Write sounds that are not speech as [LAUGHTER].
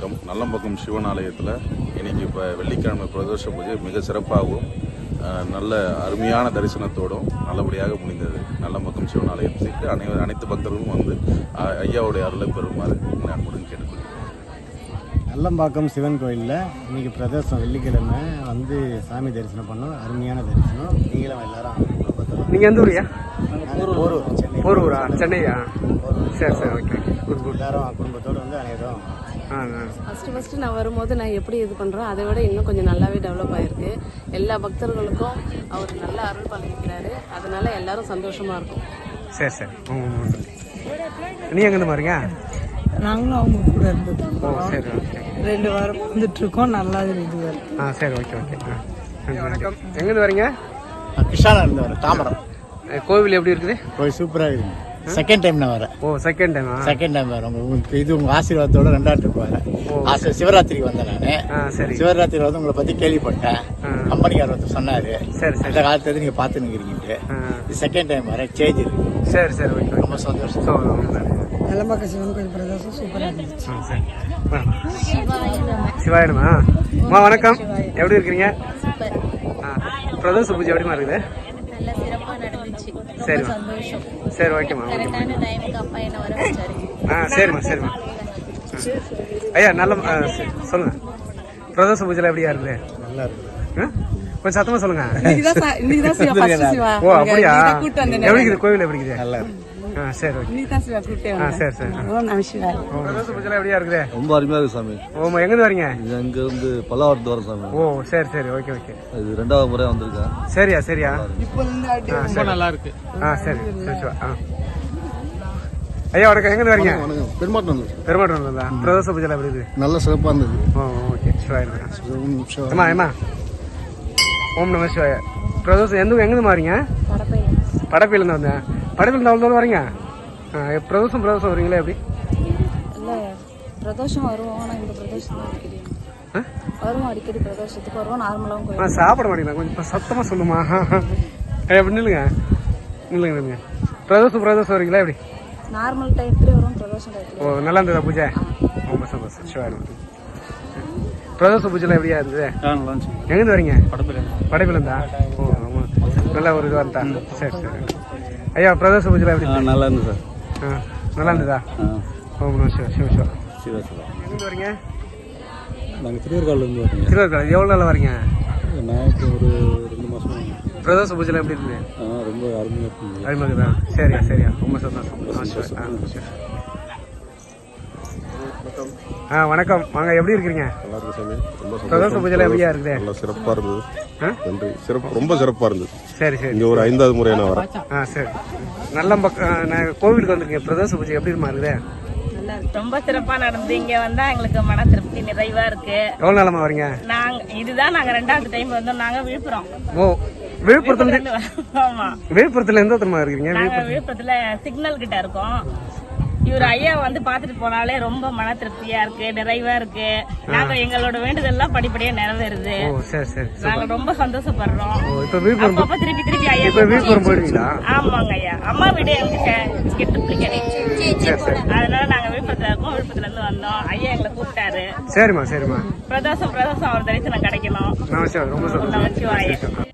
வணக்கம். நல்லம்பக்கம் சிவன் ஆலயத்தில் இன்னைக்கு இப்போ வெள்ளிக்கிழமை பிரதோஷ பூஜை மிக சிறப்பாகவும் நல்ல அருமையான தரிசனத்தோடும் நல்லபடியாக முடிந்தது. நல்லம்பக்கம் சிவன் ஆலயத்திற்கு அனை அனைத்து பக்தர்களும் வந்து ஐயாவுடைய அருளை பெறுமாறு அன்புடன் கேட்டுக்கொள்கிறேன். நல்லம்பாக்கம் சிவன் கோயிலில் இன்னைக்கு பிரதோஷம் வெள்ளிக்கிழமை வந்து சாமி தரிசனம் பண்ணோம் அருமையான தரிசனம். நீங்களும் எல்லாரும் குடும்பத்தோட நீங்கள் எந்த ஊரியா போரூர் சென்னை. போரூரா? சென்னையா? சரி சரி ஓகே குட் குட் எல்லாரும் குடும்பத்தோடு வந்து அனைவரும் ஃபஸ்ட்டு ஃபஸ்ட்டு நான் வரும்போது நான் எப்படி இது பண்ணுறோம் அதை விட இன்னும் கொஞ்சம் நல்லாவே டெவலப் ஆயிருக்கு. எல்லா பக்தர்களுக்கும் அவர் நல்ல அருள் பண்ணியிருக்கிறாரு அதனால எல்லாரும் சந்தோஷமா இருக்கும். சரி சரி. நீ எங்கேருந்து மாறீங்க நாங்களும் அவங்க கூட ஓகே. ரெண்டு வாரம் வந்துட்டு இருக்கோம். நல்லா இருக்குது ஆ சரி ஓகே ஓகே. வணக்கம். எங்கேருந்து வரீங்க கிருஷ்ணா இருந்தவர் தாமரம். அஹ், கோவில் எப்படி இருக்குது? கோயில் சூப்பராக இருக்குது. செகண்ட் டைம் நான் வரேன். ஓ செகண்ட் டைமா செகண்ட் டைம் வரேன். உங்களுக்கு இது உங்கள் ஆசீர்வாதத்தோட ரெண்டாவது ட்ரிப் வரேன். ஆசை சிவராத்திரிக்கு வந்தேன் நான். ஆ சரி. சிவராத்திரி வந்து உங்களை பற்றி கேள்விப்பட்டேன். ஆ. கம்பெனிக்காரர் ஒருத்தர் சொன்னார். சரி சரி. அந்த காலத்துல நீங்கள் பார்த்து நிற்கிறீங்கன்ட்டு ஆ. இது செகண்ட் டைம் வரேன். சேஞ்ச் இருக்கு. சரி சரி ஓகே ரொம்ப சந்தோஷம். சிவன் கோயில் பிரதேசம் சூப்பராக இருந்துச்சு. ஆ. சிவாயிடமா அம்மா வணக்கம். எப்படி இருக்கிறீங்க? பிரதோஷ பூஜை எப்படிமா இருக்குது? சந்தோஷம். சரி ஓகேம்மா ஆ சரிம்மா சரிம்மா. ஐயா நல்ல சரி, சொல்லுங்க. பிரதோஷ பூஜையில் எப்படியா இருக்குது நல்லா இருக்குது ஆ? கொஞ்சம் சத்தமா சொல்லுங்க. [LAUGHS] ஓ அப்படியா? எப்படி இருக்குது? கோவில் எப்படி இருக்குது? நல்லா இருக்கு. சரி ஓகே. ஆ சரி சரி. எப்படியா இருக்குது? ரொம்ப அருமையா இருக்கு சாமி. ஓமா எங்கேருந்து வரீங்க? அங்க இருந்து பல்லாவரத்து வர சாமி. ஓ சரி சரி. Okay okay. இது ரெண்டாவது முறை வந்திருக்கேன். சரியா சரியா? ரொம்ப நல்லா இருக்கு. ஆ சரி ஆ. ஐயா வணக்கம். எங்கேருந்து வரீங்க? வணக்கம் பெருமாட்டம் பெருமாட்டம் பிரதோஷ பூஜையில் எப்படி இருக்குது? நல்ல சிறப்பா இருந்தது. ஓகே. சிவாய ஏமா ஏமா ஓம் நம சிவாய. பிரதோஷம் எந்த எங்கேருந்து மாறீங்க? படப்பையிலேருந்து வந்தேன். படப்பையிலேருந்து அவ்வளோ தூரம் வரீங்க? ஆ, பிரதோஷம் பிரதோஷம் வரீங்களா எப்படி? இல்ல பிரதோஷம் வருவோம் ஆனா இந்த பிரதோஷம் தான் அடிக்கடி. ஆ? வருவோம் அடிக்கடி பிரதோஷத்துக்கு வருவோம் நார்மலாவும் ஆ சாப்பிட மாட்டீங்களா? கொஞ்சம் இப்ப சத்தமா சொல்லுமா? அப்படி நில்லுங்க. நில்லுங்க நில்லுங்க. பிரதோஷம் பிரதோஷம் வரீங்களா எப்படி? நார்மல் டைத்துல வரும் பிரதோஷம் டைத்துல ஓ நல்லா இருந்ததா பூஜை? ரொம்ப சந்தோஷம். பிரதோஷ பூஜைலாம் எப்படியா இருந்தது? எங்கேருந்து வரீங்க? படைப்பிலேருந்தா? ஓ ஆமாம் நல்ல ஒரு இதுவாக இருந்தா சரி சரி. ஐயா பிரதோஷ பூஜைலாம் எப்படி? நல்லா இருந்து சார். ஆ நல்லா இருந்ததா ஓம் நம சிவா சிவ சிவா. சிவா சிவா. எங்கேருந்து வரீங்க? நாங்கள் திருவேற்காடுல இருந்து வரீங்க. திருவாரூர் எவ்வளோ நாள் வரீங்க? நான் ஒரு ரெண்டு மாசம் பிரதோஷ பூஜைலாம் எப்படி இருக்குது ரொம்ப அருமையா இருக்கு அருமைக்குதா சரியா சரியா. ரொம்ப சந்தோஷம். சரி. சரி. ஆ வணக்கம். வாங்க எப்படி இருக்கிறீங்க? நல்லா இருக்கு சாமி. ரொம்ப பிரதோஷ எப்படியா இருக்குது? நல்லா சிறப்பாக இருந்தது. ஆ? நன்றி. சிறப்பு ரொம்ப சிறப்பாக இருந்தது. சரி சரி. இங்கே ஒரு ஐந்தாவது முறை நான் வரேன் ஆ சரி. நல்ல பக்கம் நான் கோவிலுக்கு வந்திருக்கேன் பிரதோஷ பூஜை எப்படி இருக்குது? நல்லா இருக்கு. ரொம்ப சிறப்பா நடந்து இங்க வந்தா எங்களுக்கு மன திருப்தி நிறைவா இருக்கு. எவ்வளோ நாளமா வரீங்க? நாங்க இதுதான் நாங்க ரெண்டாவது டைம் வந்தோம். நாங்க விழுப்புரம். ஓ விழுப்புரத்துல இருந்து வரோம். ஆமா. விழுப்புரத்துல எந்த தரமா இருக்கீங்க? நாங்க விழுப்புரத்துல. சிக்னல் கிட்ட இருக்கோம். இவர் ஐயா வந்து பாத்துட்டு போனாலே ரொம்ப மன திருப்தியா இருக்கு நிறைவா இருக்கு. நாங்க எங்களோட வேண்டுதல்லாம் படிப்படியா நிறைவேறுது. நாங்க ரொம்ப சந்தோஷப்படுறோம். அப்பப்ப திருப்பி திருப்பி ஐயா ஆமாங்க ஐயா. அம்மா வீடு எங்களுக்கு அதனால நாங்க விழுப்புரத்துல இருக்கோம். விழுப்புரத்துல இருந்து வந்தோம். ஐயா எங்களை கூப்பிட்டாரு. சரிம்மா சரிம்மா. பிரதோஷம் பிரதோஷம் அவர் தரிசனம் கிடைக்கணும். ரொம்ப